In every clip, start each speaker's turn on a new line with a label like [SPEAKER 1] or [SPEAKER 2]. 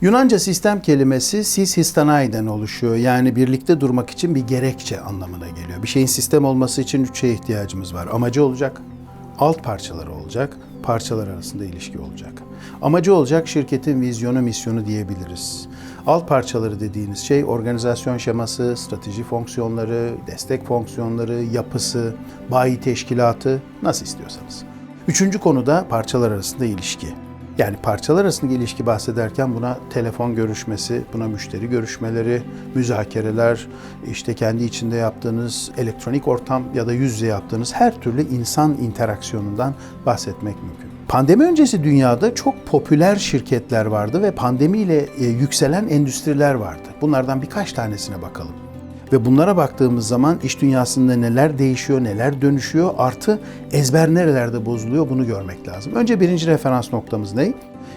[SPEAKER 1] Yunanca sistem kelimesi sis histanai'den oluşuyor. Yani birlikte durmak için bir gerekçe anlamına geliyor. Bir şeyin sistem olması için üç şeye ihtiyacımız var. Amacı olacak, alt parçaları olacak, parçalar arasında ilişki olacak. Amacı olacak şirketin vizyonu, misyonu diyebiliriz. Alt parçaları dediğiniz şey organizasyon şeması, strateji fonksiyonları, destek fonksiyonları, yapısı, bayi teşkilatı nasıl istiyorsanız. Üçüncü konu da parçalar arasında ilişki. Yani parçalar arasındaki ilişki bahsederken buna telefon görüşmesi, buna müşteri görüşmeleri, müzakereler, işte kendi içinde yaptığınız elektronik ortam ya da yüz yüze yaptığınız her türlü insan interaksiyonundan bahsetmek mümkün. Pandemi öncesi dünyada çok popüler şirketler vardı ve pandemiyle e, yükselen endüstriler vardı. Bunlardan birkaç tanesine bakalım. Ve bunlara baktığımız zaman iş dünyasında neler değişiyor, neler dönüşüyor, artı ezber nerelerde bozuluyor bunu görmek lazım. Önce birinci referans noktamız ne?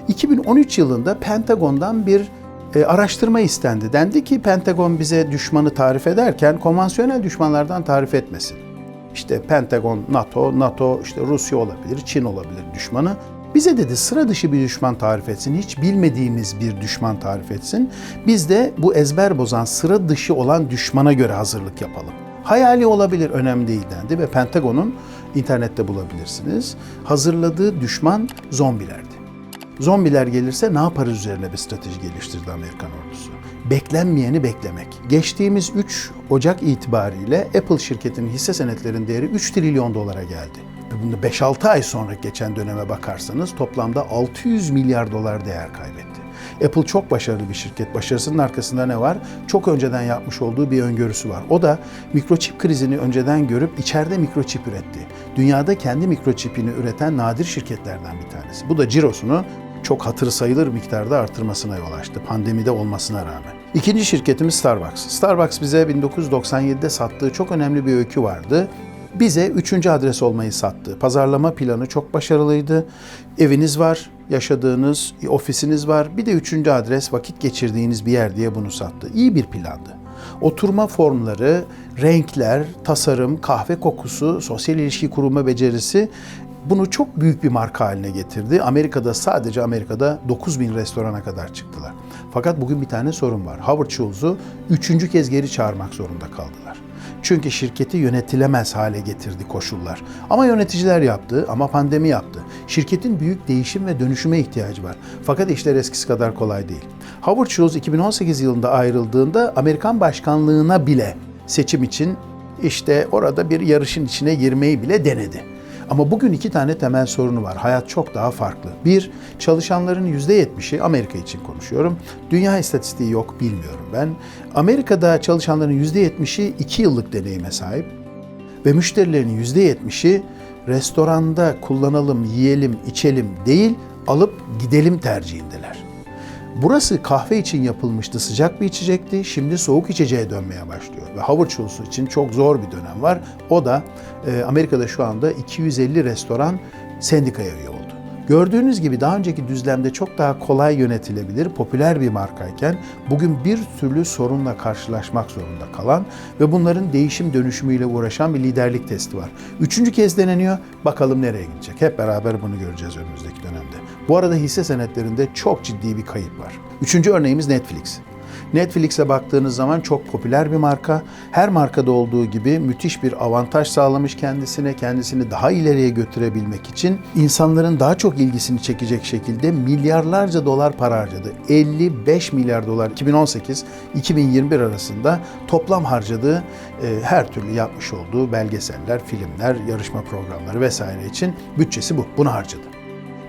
[SPEAKER 1] 2013 yılında Pentagon'dan bir e, araştırma istendi. Dendi ki Pentagon bize düşmanı tarif ederken konvansiyonel düşmanlardan tarif etmesin. İşte Pentagon, NATO, NATO, işte Rusya olabilir, Çin olabilir düşmanı. Bize dedi sıra dışı bir düşman tarif etsin, hiç bilmediğimiz bir düşman tarif etsin. Biz de bu ezber bozan, sıra dışı olan düşmana göre hazırlık yapalım. Hayali olabilir, önemli değil dendi ve Pentagon'un internette bulabilirsiniz. Hazırladığı düşman zombilerdi. Zombiler gelirse ne yaparız üzerine bir strateji geliştirdi Amerikan ordusu. Beklenmeyeni beklemek. Geçtiğimiz 3 Ocak itibariyle Apple şirketinin hisse senetlerinin değeri 3 trilyon dolara geldi. Bunu 5-6 ay sonra geçen döneme bakarsanız toplamda 600 milyar dolar değer kaybetti. Apple çok başarılı bir şirket. Başarısının arkasında ne var? Çok önceden yapmış olduğu bir öngörüsü var. O da mikroçip krizini önceden görüp içeride mikroçip üretti. Dünyada kendi mikroçipini üreten nadir şirketlerden bir tanesi. Bu da cirosunu çok hatır sayılır miktarda artırmasına yol açtı pandemide olmasına rağmen. İkinci şirketimiz Starbucks. Starbucks bize 1997'de sattığı çok önemli bir öykü vardı bize üçüncü adres olmayı sattı. Pazarlama planı çok başarılıydı. Eviniz var, yaşadığınız ofisiniz var. Bir de üçüncü adres vakit geçirdiğiniz bir yer diye bunu sattı. İyi bir plandı. Oturma formları, renkler, tasarım, kahve kokusu, sosyal ilişki kurma becerisi bunu çok büyük bir marka haline getirdi. Amerika'da sadece Amerika'da 9 bin restorana kadar çıktılar. Fakat bugün bir tane sorun var. Howard Schultz'u üçüncü kez geri çağırmak zorunda kaldılar. Çünkü şirketi yönetilemez hale getirdi koşullar. Ama yöneticiler yaptı, ama pandemi yaptı. Şirketin büyük değişim ve dönüşüme ihtiyacı var. Fakat işler eskisi kadar kolay değil. Howard Schultz 2018 yılında ayrıldığında Amerikan başkanlığına bile seçim için işte orada bir yarışın içine girmeyi bile denedi. Ama bugün iki tane temel sorunu var. Hayat çok daha farklı. Bir, çalışanların %70'i, Amerika için konuşuyorum. Dünya istatistiği yok, bilmiyorum ben. Amerika'da çalışanların %70'i 2 yıllık deneyime sahip. Ve müşterilerin %70'i restoranda kullanalım, yiyelim, içelim değil, alıp gidelim tercihindeler. Burası kahve için yapılmıştı, sıcak bir içecekti. Şimdi soğuk içeceğe dönmeye başlıyor. Ve Schultz için çok zor bir dönem var. O da e, Amerika'da şu anda 250 restoran sendikaya üye oldu. Gördüğünüz gibi daha önceki düzlemde çok daha kolay yönetilebilir, popüler bir markayken bugün bir türlü sorunla karşılaşmak zorunda kalan ve bunların değişim dönüşümüyle uğraşan bir liderlik testi var. Üçüncü kez deneniyor, bakalım nereye gidecek. Hep beraber bunu göreceğiz önümüzdeki dönemde. Bu arada hisse senetlerinde çok ciddi bir kayıp var. Üçüncü örneğimiz Netflix. Netflix'e baktığınız zaman çok popüler bir marka. Her markada olduğu gibi müthiş bir avantaj sağlamış kendisine, kendisini daha ileriye götürebilmek için insanların daha çok ilgisini çekecek şekilde milyarlarca dolar para harcadı. 55 milyar dolar 2018-2021 arasında toplam harcadığı e, her türlü yapmış olduğu belgeseller, filmler, yarışma programları vesaire için bütçesi bu. Bunu harcadı.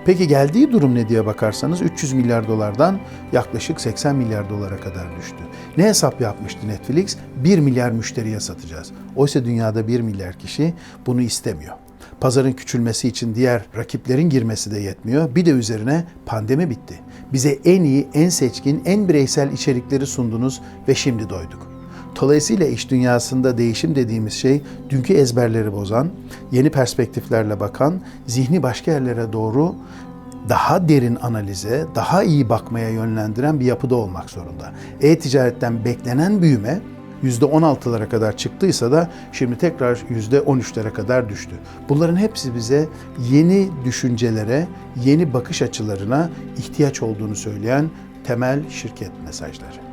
[SPEAKER 1] Peki geldiği durum ne diye bakarsanız 300 milyar dolardan yaklaşık 80 milyar dolara kadar düştü. Ne hesap yapmıştı Netflix? 1 milyar müşteriye satacağız. Oysa dünyada 1 milyar kişi bunu istemiyor. Pazarın küçülmesi için diğer rakiplerin girmesi de yetmiyor. Bir de üzerine pandemi bitti. Bize en iyi, en seçkin, en bireysel içerikleri sundunuz ve şimdi doyduk. Dolayısıyla iş dünyasında değişim dediğimiz şey dünkü ezberleri bozan, yeni perspektiflerle bakan, zihni başka yerlere doğru daha derin analize, daha iyi bakmaya yönlendiren bir yapıda olmak zorunda. E-ticaretten beklenen büyüme %16'lara kadar çıktıysa da şimdi tekrar %13'lere kadar düştü. Bunların hepsi bize yeni düşüncelere, yeni bakış açılarına ihtiyaç olduğunu söyleyen temel şirket mesajları.